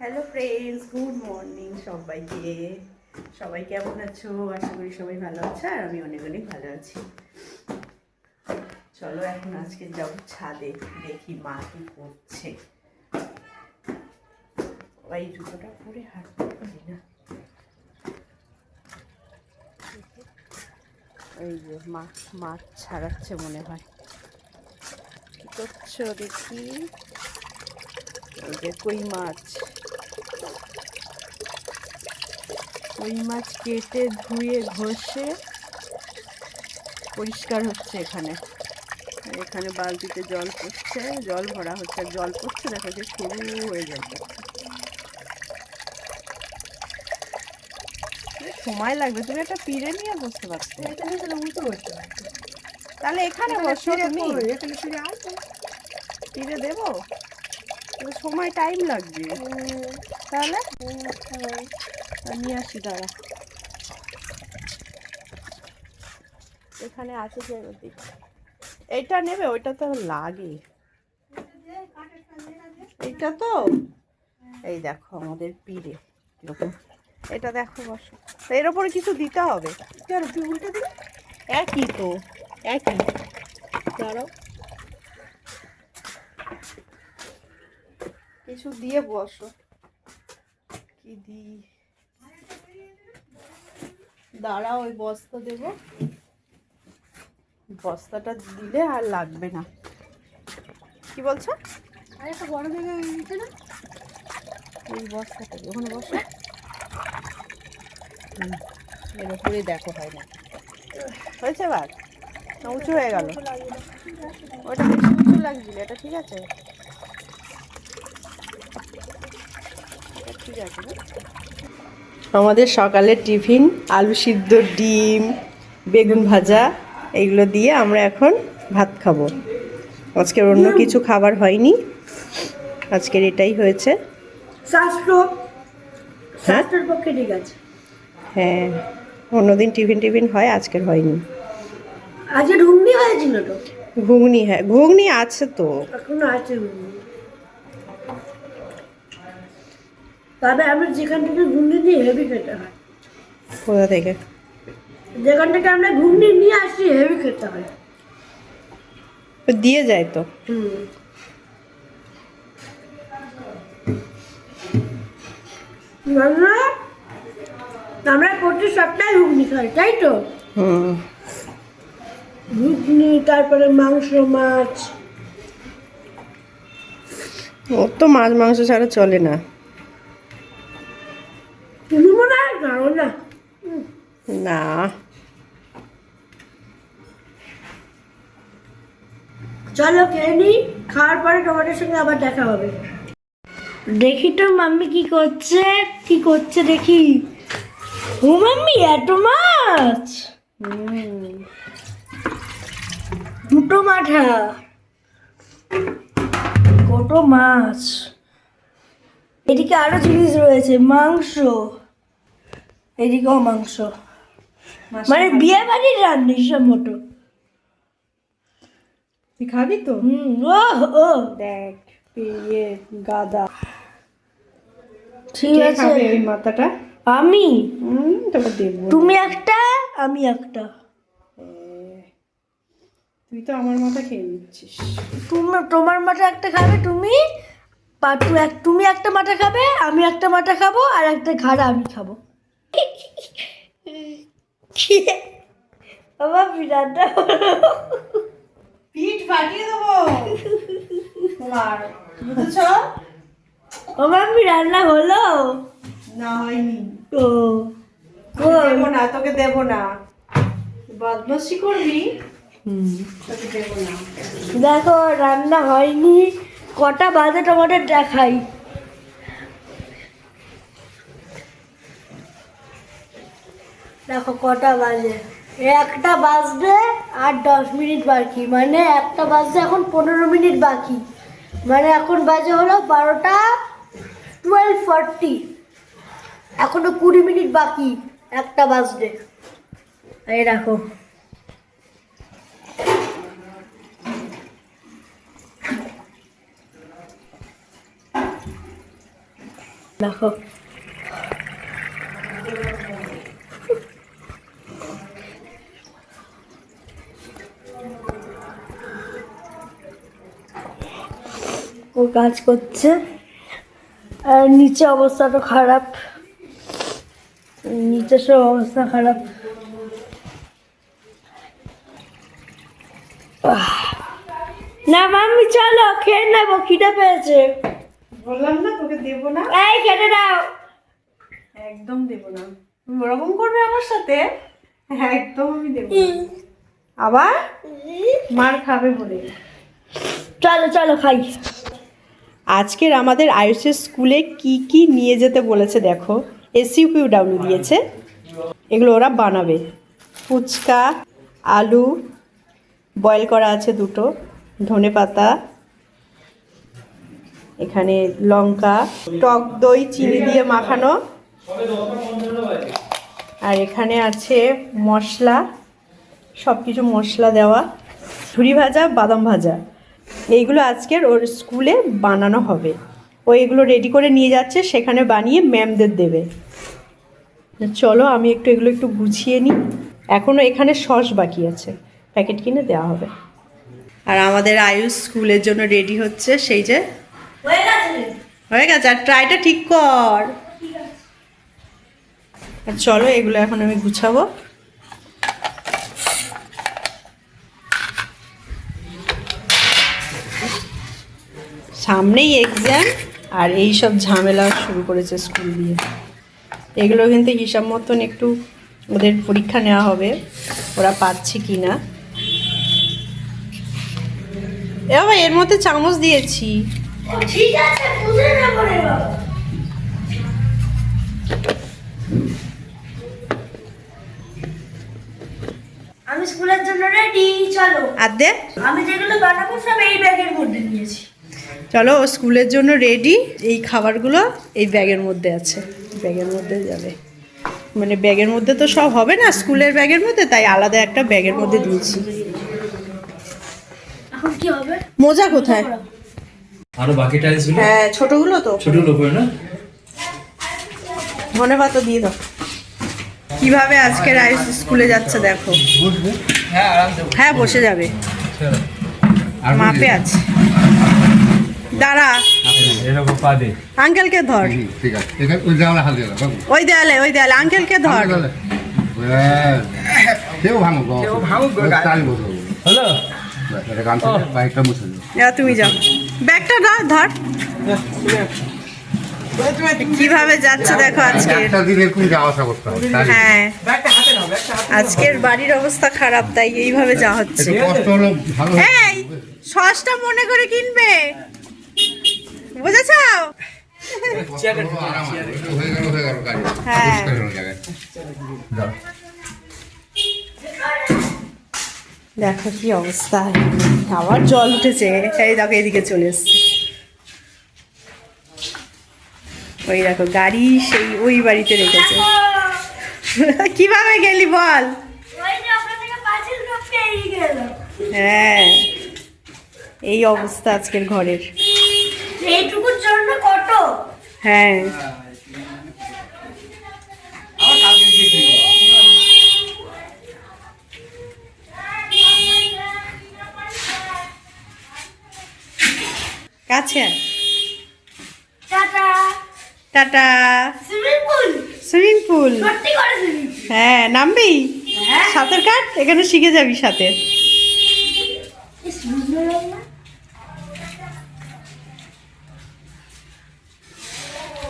Hello friends good morning সবাইকে। সবাই কেমন আছো? আশা করি সবাই ভালো আছে আর আমি অনেক অনেক ভালো আছি। চলো এখন আজকে যাব ছাদে, দেখি মা কি করছে। ওই জুতোটা পরে হাঁটতে পারি না। এই যে মা মাছ ছাড়াচ্ছে মনে হয়। কি করছ দেখি? এই যে কই মাছ। কই মাছ কেটে ধুয়ে ঘষে পরিষ্কার হচ্ছে এখানে। এখানে বালতিতে জল পড়ছে জল ভরা হচ্ছে। জল পড়ছে দেখা যে সরু হয়ে যাচ্ছে সময় লাগবে তুমি একটা পিড়ে নিয়ে বসতে পারছ তাহলে এখানে বসো তুমি। পিড়ে দেবো? সময় টাইম লাগবে। তাহলে? আর নিয়ে আসি দাঁড়া। এখানে আছে যে ওদিক এইটা নেবে? ওইটা তো লাগে এইটা তো? এই দেখো আমাদের পিড়ে কীরকম। এটা দেখো বসো। এর ওপরে কিছু দিতে হবে? কেন তুই উল্টে দিবি? একই তো একই। দাঁড়াও। কিছু দিয়ে বসো। কি দি দাঁড়াও ওই বস্তা দেব। বস্তাটা দিলে আর লাগবে না। কি বলছো? আর একটা বড় জায়গা না? এই বস্তাটা ওখানে বসো। এর উপরে দেখো হয় না। হয়েছে এবার না উঁচু হয়ে গেল। ওটা বেশি উঁচু লাগছিল এটা ঠিক আছে? ঠিক আছে? আমাদের সকালের টিফিন আলু সিদ্ধ ডিম বেগুন ভাজা এগুলো দিয়ে আমরা এখন ভাত খাব। আজকের অন্য কিছু খাবার হয়নি। আজকের এটাই হয়েছে। হ্যাঁ? হ্যাঁ অন্যদিন টিফিন টিফিন হয় আজকের হয়নি। আজকে ঢুমনি হয়েছিল তো? ঘুগনি হ্যাঁ ঘুগনি আছে তো। এখনও আছে ঘুগনি। তবে আমরা যেখান থেকে ঘুগনি নিই হেভি খেতে হয়। কোথা থেকে? যেখান থেকে আমরা ঘুগনি নিয়ে আসি হেভি খেতে হয়। দিয়ে যায় তো? হুম। আমরা আমরা প্রতি সপ্তাহে ঘুগনি খাই তাই তো? হুম। ঘুগনি তারপরে মাংস মাছ। ওর তো মাছ মাংস ছাড়া চলে না। চলো খেয়ে নি খাওয়ার পরে তোমাদের সঙ্গে আবার দেখা হবে। দেখি তো মাম্মি কি করছে কি করছে দেখি। ও মাম্মি এত মাছ! দুটো মাঠা। কত মাছ। এদিকে আরও জিনিস রয়েছে মাংস। এদিকেও মাংস। মানে বিয়ে বাড়ির রান্না হিসাব মতো তুই খাবি তো? হুম ও ও দেখ ইয়ে গাদা। ঠিক আছে। ওই মাথাটা? আমি? হুম তোকে দেবো। তুমি একটা আমি একটা। তুই তো আমার মাথা খেয়ে নিচ্ছিস। তুমি তোমার মাথা একটা খাবে তুমি? পাটু এক তুমি একটা মাথা খাবে আমি একটা মাথা খাব আর একটা ঘাড়া আমি খাব। আমার বিরাটটা পিঠ ফাটিয়ে দেবো। তোমার বুঝেছ? আমার রান্না হলো? না হয়নি। ও দেবো না তোকে দেবো না। বদমাসি করবি? তোকে দেবো না। দেখো রান্না হয়নি। কটা বাজে তোমাদের দেখাই। দেখো কটা বাজে। একটা বাজবে আর দশ মিনিট বাকি। মানে একটা বাজতে এখন পনেরো মিনিট বাকি। মানে এখন বাজে হলো বারোটা টুয়েলভ ফর্টি এখনও কুড়ি মিনিট বাকি, একটা বাজবে। এই দেখো। দেখো। ও কাজ করছে। আর নিচে অবস্থাটা খারাপ। নিচে সব অবস্থা খারাপ। না মাম্মি চলো খেয়ে নেব খিদে পেয়েছে। বললাম না তোকে দেবো না। এই খেতে দাও। একদম দেবো না। তুমি ওরকম করবে আমার সাথে? একদম আমি দেবো। আবার? মার খাবে বলে। চলো চলো খাই। আজকের আমাদের আয়ুষের স্কুলে কি কি নিয়ে যেতে বলেছে দেখো। এসইউকিউ ডাব্লিউ দিয়েছে। এগুলো ওরা বানাবে। ফুচকা, আলু বয়েল করা আছে দুটো, ধনে পাতা, এখানে লঙ্কা, টক দই, চিনি দিয়ে মাখানো। আর এখানে আছে মশলা সব কিছু মশলা দেওয়া। ঝুরি ভাজা, বাদাম ভাজা। এইগুলো আজকের ওর স্কুলে বানানো হবে। ও এগুলো রেডি করে নিয়ে যাচ্ছে সেখানে বানিয়ে ম্যামদের দেবে। চলো আমি একটু এগুলো একটু গুছিয়ে নিই। এখনও এখানে সস বাকি আছে। প্যাকেট কিনে দেওয়া হবে। আর আমাদের আয়ুষ স্কুলের জন্য রেডি হচ্ছে সেই যে হয়ে গেছে হয়ে গেছে আর ট্রাইটা ঠিক কর। আর চলো এগুলো এখন আমি গুছাবো। সামনেই এক্সাম আর এই সব ঝামেলা শুরু করেছে স্কুল দিয়ে। এগুলো কিন্তু হিসাব মতন একটু ওদের পরীক্ষা নেওয়া হবে ওরা পাচ্ছে কি না। এ বাবা এর মধ্যে চামচ দিয়েছি। ঠিক আছে আমি স্কুলের জন্য রেডি চলো। আর দে। আমি যেগুলো বানাবো সব এই ব্যাগের মধ্যে নিয়েছি। চলো ও স্কুলের জন্য রেডি এই খাবারগুলো এই ব্যাগের মধ্যে আছে। ব্যাগের মধ্যে যাবে। মানে ব্যাগের মধ্যে তো সব হবে না স্কুলের ব্যাগের মধ্যে তাই আলাদা একটা ব্যাগের মধ্যে দিয়েছি। এখন কি হবে? মোজা কোথায়? আরও বাকি টাইলসগুলো? হ্যাঁ ছোটগুলো তো। ছোট লোক না? দিয়ে দাও। কীভাবে আজকে রাইস স্কুলে যাচ্ছে দেখো। হ্যাঁ হ্যাঁ বসে যাবে। মাপে আছে। দাঁড়া। এরকম পা দে আঙ্কেলকে ধর। ঠিক আছে। এখানে ওই দেওয়ালে হাত দিয়ে দাও বাবু। ওই দেয়ালে ওই দেয়ালে আঙ্কেলকে ধর। তুমি যাও। ব্যাগটা ধর ধর। কীভাবে যাচ্ছে দেখো আজকে। যাওয়া হ্যাঁ। আজকের বাড়ির অবস্থা খারাপ তাই এইভাবে যা হচ্ছে। একটু কষ্ট হলো ভালো হবে। এই সসটা মনে করে কিনবে। বুঝেছ হয়ে। দেখো কি অবস্থা। আবার জল উঠেছে। এই দেখো, এদিকে চলে এসছে। ওই দেখো, গাড়ি সেই ওই বাড়িতে রেখেছে। কীভাবে গেলি বল? হ্যাঁ। এই অবস্থা আজকের ঘরের। এইটুকুর জন্য কত? হ্যাঁ। কাছে টাটা। Tata. Swimming pool? Swimming pool. সত্যি করে সুইমিং হ্যাঁ নামবি? হ্যাঁ। সাঁতার কাট? এখানে শিখে যাবি সাথে। সুন্দর